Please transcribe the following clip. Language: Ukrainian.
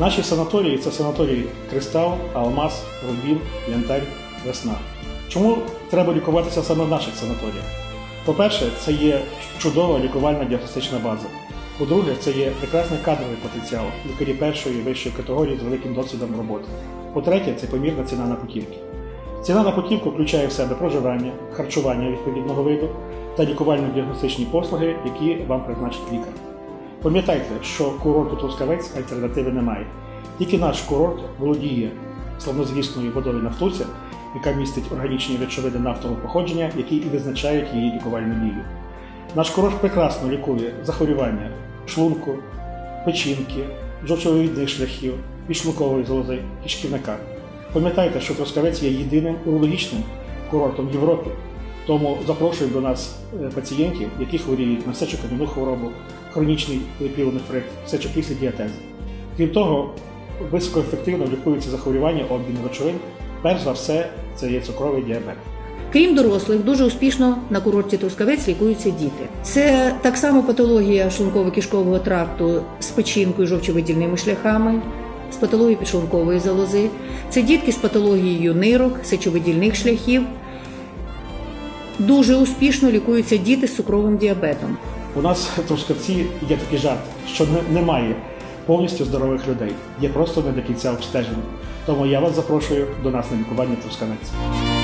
Наші санаторії це санаторії Кристал, Алмаз, Рубін, Янтарь, Весна. Чому треба лікуватися саме в наших санаторіях? По-перше, це є чудова лікувальна діагностична база. По-друге, це є прекрасний кадровий потенціал, лікарі першої і вищої категорії з великим досвідом роботи. По-третє, це помірна ціна на путівки. Ціна на путівку включає в себе проживання, харчування відповідного виду та лікувально-діагностичні послуги, які вам призначить лікар. Пам'ятайте, що курорту Трускавець альтернативи немає. Тільки наш курорт володіє славнозвісною водою Нафтуця, яка містить органічні речовини нафтового походження, які і визначають її лікувальну дію. Наш курорт прекрасно лікує захворювання шлунку, печінки, жовчовидних шляхів, підшлункової залози, кишківника. Пам'ятайте, що Трускавець є єдиним урологічним курортом в Європі. Тому запрошуємо до нас е, пацієнтів, які хворіють на сечокам'яну хворобу, хронічний пілонефрит, сечокислі діатези. Крім того, високоефективно лікуються захворювання обміну речовин. Перш за все, це є цукровий діабет. Крім дорослих, дуже успішно на курорті Трускавець лікуються діти. Це так само патологія шлунково-кишкового тракту з печінкою, жовчовидільними шляхами, з патологією підшлункової залози. Це дітки з патологією нирок, сечовидільних шляхів. Дуже успішно лікуються діти з цукровим діабетом. У нас в Трускавці є такий жарт, що немає повністю здорових людей, є просто не до кінця обстежені. Тому я вас запрошую до нас на лікування Трускавець.